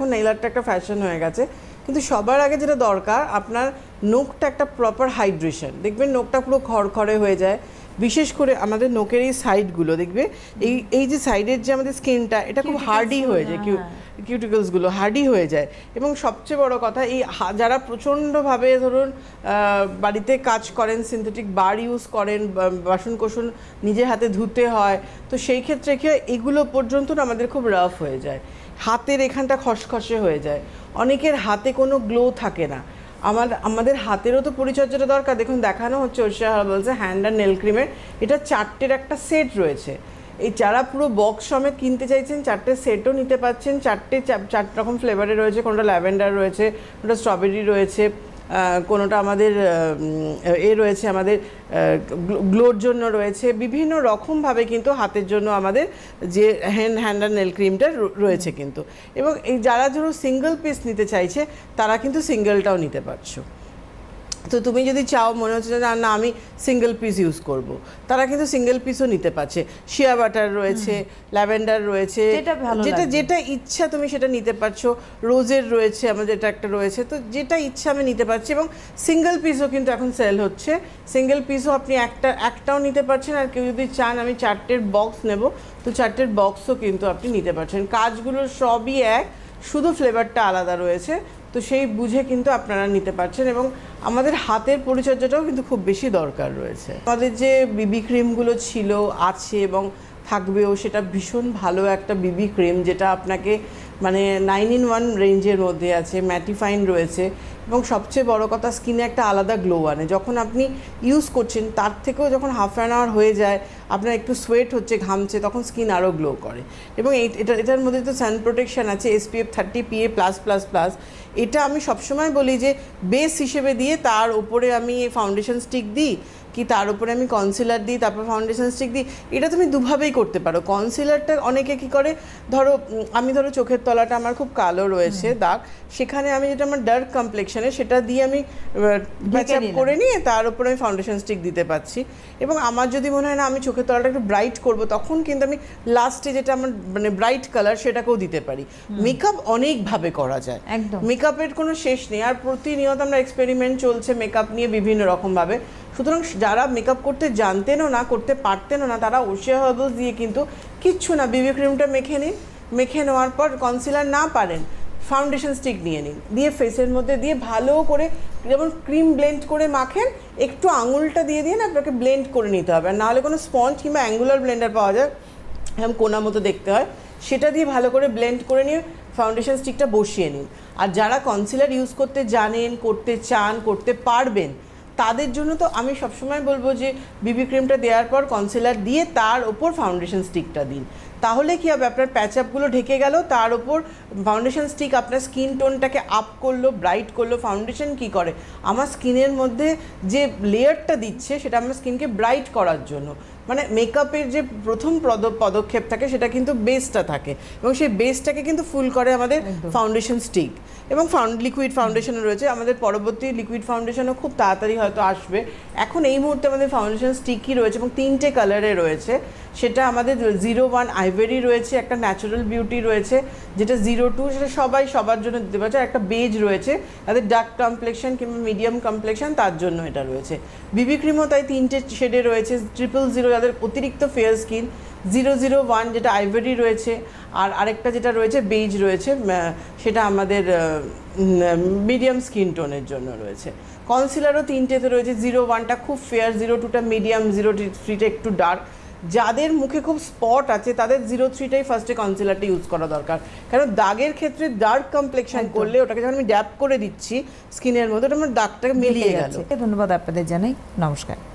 এখন নেইল আর্টটা একটা ফ্যাশন হয়ে গেছে। কিন্তু সবার আগে যেটা দরকার, আপনার নোকটা একটা প্রপার হাইড্রেশন দেখবেন নোকটা পুরো খড়খড়ে হয়ে যায়। বিশেষ করে আমাদের নোকের এই সাইডগুলো দেখবে? এই এই যে সাইডের যে আমাদের স্কিনটা এটা খুব হার্ডি হয়ে যায় কিউ কিউটিকলসগুলো হার্ডি হয়ে যায়। এবং সবচেয়ে বড় কথা এই হা- যারা প্রচণ্ডভাবে ধরুন বাড়িতে কাজ করেন সিনথেটিক বার ইউজ করেন বা- বাসন কোসন নিজের হাতে ধুতে হয় তো সেই ক্ষেত্রে কি এগুলো পর্যন্ত না আমাদের খুব রাফ হয়ে যায়। হাতের এখানটা খসখসে হয়ে যায়। অনেকের হাতে কোনো গ্লো থাকে না। আমার, আমাদের হাতেরও তো পরিচর্যাটা দরকার। দেখুন, দেখানো হচ্ছে ঐশ্বর হার্বালসে হ্যান্ড অ্যান্ড নেল ক্রিমের এটা চারটের একটা সেট রয়েছে। এই যারা পুরো বক্স সমেত কিনতে চাইছেন, চারটে সেটও নিতে পাচ্ছেন চারটে, চার রকম ফ্লেভারে রয়েছে। কোনোটা ল্যাভেন্ডার রয়েছে, কোনটা স্ট্রবেরি রয়েছে। কোনোটা আমাদের এ রয়েছে আমাদের গ্লোর জন্য রয়েছে, বিভিন্ন রকমভাবে কিন্তু হাতের জন্য আমাদের যে হ্যান্ড হ্যান্ড অ্যান্ড নেল ক্রিমটা রয়েছে কিন্তু। এবং এই যারা ধরো সিঙ্গেল পিস নিতে চাইছে, তারা কিন্তু সিঙ্গেলটাও নিতে পারছ। তো তুমি যদি চাও মনে হচ্ছে যে না না আমি সিঙ্গেল পিস ইউজ করব। তারা কিন্তু সিঙ্গেল পিসও নিতে পারছে। শিয়া বাটার রয়েছে ল্যাভেন্ডার রয়েছে যেটা যেটা যেটা ইচ্ছা তুমি সেটা নিতে পারছ। রোজের রয়েছে আমাদের এটা একটা রয়েছে। তো যেটা ইচ্ছা আমি নিতে পারছি এবং সিঙ্গেল পিসও কিন্তু এখন সেল হচ্ছে। সিঙ্গেল পিসও আপনি একটা একটাও নিতে পারছেন আর কেউ যদি চান আমি চারটের বক্স নেব। তো চারটের বক্সও কিন্তু আপনি নিতে পারছেন। কাজগুলো সবই এক শুধু ফ্লেভারটা আলাদা রয়েছে। তো সেই বুঝে কিন্তু আপনারা নিতে পারছেন এবং আমাদের হাতের পরিচর্যাটাও কিন্তু খুব বেশি দরকার রয়েছে। আমাদের যে বিবি ক্রিমগুলো ছিল, আছে এবং থাকবেও, সেটা ভীষণ ভালো একটা বিবি ক্রিম যেটা আপনাকে মানে নাইন ইন ওয়ান রেঞ্জের মধ্যে আছে ম্যাটিফাইন রয়েছে এবং সবচেয়ে বড় কথা স্কিনে একটা আলাদা গ্লো আনে। যখন আপনি ইউজ করছেন, তার থেকেও যখন হাফ অ্যান আওয়ার হয়ে যায় আপনার একটু সোয়েট হচ্ছে, ঘামছে, তখন স্কিন আরও গ্লো করে। এবং এটা, এটার মধ্যে তো সান প্রোটেকশান আছে SPF thirty PA plus plus plus এটা আমি সবসময় বলি যে বেস হিসেবে দিয়ে তার উপরে আমি ফাউন্ডেশন স্টিক দিই কি তার উপরে আমি কনসিলার দিই তারপর ফাউন্ডেশন স্টিক দিই এটা তুমি দুভাবেই করতে পারো। কনসিলারটা অনেকে কি করে ধরো আমি ধরো চোখের তলাটা আমার খুব কালো রয়েছে দাগ সেখানে আমি যেটা আমার ডার্ক কমপ্লেকশনে সেটা দিয়ে আমি ঢেকে করে নিয়ে তার উপরে আমি ফাউন্ডেশন স্টিক দিতে পারছি। এবং আমার যদি মনে হয় না আমি চোখের তলাটা একটু ব্রাইট করব তখন কিন্তু আমি লাস্টে যেটা আমার মানে ব্রাইট কালার সেটাকেও দিতে পারি। মেকআপ অনেকভাবে করা যায়। একদম। মেকআপের কোনো শেষ নেই। আর প্রতিনিয়ত আমরা এক্সপেরিমেন্ট চলছে মেকআপ নিয়ে বিভিন্ন রকমভাবে। সুতরাং যারা মেকআপ করতে জানতেনও না, করতে পারতেনও না, তারা ওশিয়া হার্বালস দিয়ে কিন্তু কিচ্ছু না। বিবি ক্রিমটা মেখে নিন, মেখে নেওয়ার পর কনসিলার না পারেন ফাউন্ডেশন স্টিক নিয়ে নিন। দিয়ে ফেসের মধ্যে দিয়ে ভালো করে যেমন ক্রিম ব্লেন্ড করে মাখেন, একটু আঙুলটা দিয়ে দিয়ে না আপনাকে ব্লেন্ড করে নিতে হবে। আর নাহলে কোনো স্পঞ্জ কিংবা অ্যাঙ্গুলার ব্লেন্ডার পাওয়া যায়, এরকম কোনা মতো দেখতে হয়। সেটা দিয়ে ভালো করে ব্লেন্ড করে নিয়ে ফাউন্ডেশন স্টিকটা বসিয়ে নিন। আর যারা কনসিলার ইউজ করতে জানেন, করতে চান, করতে পারবেন তাদের জন্য তো আমি সবসময় বলব যে বিবি ক্রিমটা দেওয়ার পর কনসিলার দিয়ে তার ওপর ফাউন্ডেশন স্টিকটা দিন। তাহলে কি হবে? আপনার প্যাচ আপগুলো ঢেকে গেল তার ওপর ফাউন্ডেশন স্টিক আপনার স্কিন টোনটাকে আপ করল ব্রাইট করল ফাউন্ডেশন কি করে? আমার স্কিনের মধ্যে যে লেয়ারটা দিচ্ছে সেটা আমার স্কিনকে ব্রাইট করার জন্য। মানে মেকআপের যে প্রথম পদ- পদক্ষেপ থাকে সেটা কিন্তু বেসটা থাকে। এবং সেই বেসটাকে কিন্তু ফুল করে আমাদের ফাউন্ডেশন স্টিক এবং ফাউন্ড লিকুইড ফাউন্ডেশনও রয়েছে। আমাদের পরবর্তী লিকুইড ফাউন্ডেশনও খুব তাড়াতাড়ি হয়তো আসবে। এখন এই মুহূর্তে আমাদের ফাউন্ডেশন স্টিকই রয়েছে এবং তিনটে কালারে রয়েছে। সেটা আমাদের জিরো ওয়ান আইভেরি রয়েছে, একটা ন্যাচারাল বিউটি রয়েছে, যেটা জিরো টু সেটা সবাই সবার জন্য দিতে পারছে একটা বেজ রয়েছে, তাদের ডার্ক কমপ্লেকশন কিংবা মিডিয়াম কমপ্লেকশন তার জন্য এটা রয়েছে। বিবি ক্রিমও তাই তিনটে শেডে রয়েছে ট্রিপল জিরো যাদের অতিরিক্ত fair skin zero zero one যেটা আইভরি রয়েছে, আর আরেকটা যেটা রয়েছে বেজ রয়েছে সেটা আমাদের মিডিয়াম স্কিন টোনের জন্য রয়েছে। কনসিলারও তিনটেতে রয়েছে জিরো ওয়ানটা খুব ফেয়ার জিরো টুটা মিডিয়াম জিরো থ্রিটা একটু ডার্ক যাদের মুখে খুব স্পট আছে তাদের জিরো থ্রিটাই ফার্স্টে কনসিলারটা ইউজ করা দরকার। কারণ দাগের ক্ষেত্রে ডার্ক কমপ্লেকশন করলে ওটাকে যখন আমি ড্যাপ করে দিচ্ছি স্কিনের মধ্যে ওটা আমার দাগটাকে মিলিয়ে গেছে ধন্যবাদ আপনাদের জানাই। নমস্কার।